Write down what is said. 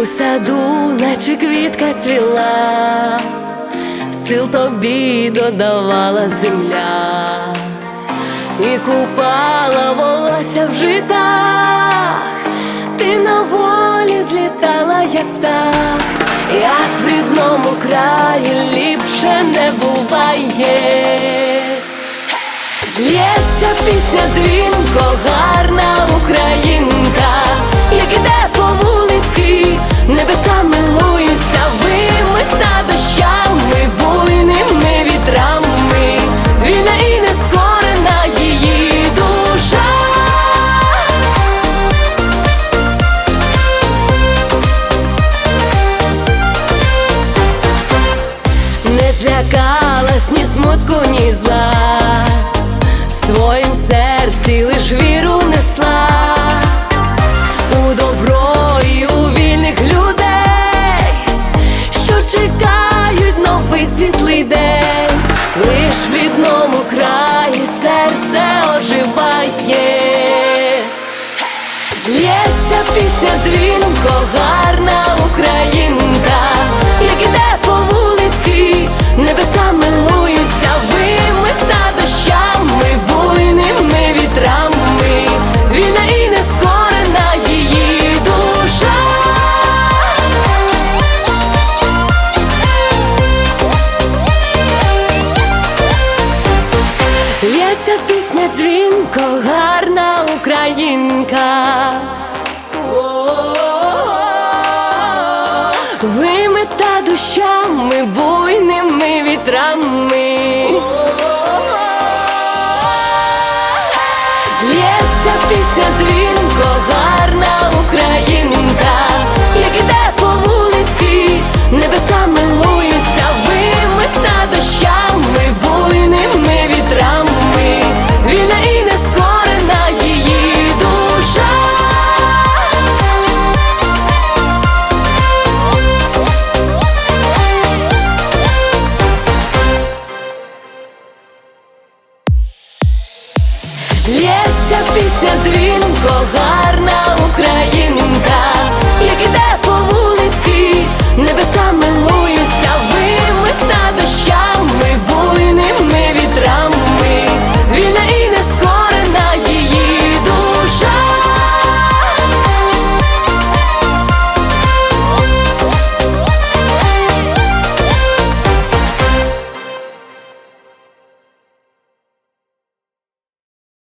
У саду, наче квітка цвіла, сил тобі додавала земля. І купала волосся в житах, ти на волі злітала, як птах, як в рідному краї ліпше не буває. Лється пісня дзвінко, смутку, ні зла, в своїм серці лиш віру несла. У добро у вільних людей, що чекають новий світлий день, лиш в рідному краї серце оживає. Лється пісня дзвінко, гарна українка, дзвінко, гарна українка. Вимита дощами, буйними вітрами. Лється пісня дзвінко, гарна українка, як іде по вулиці, небеса милуються, Лється пісня дзвінкога.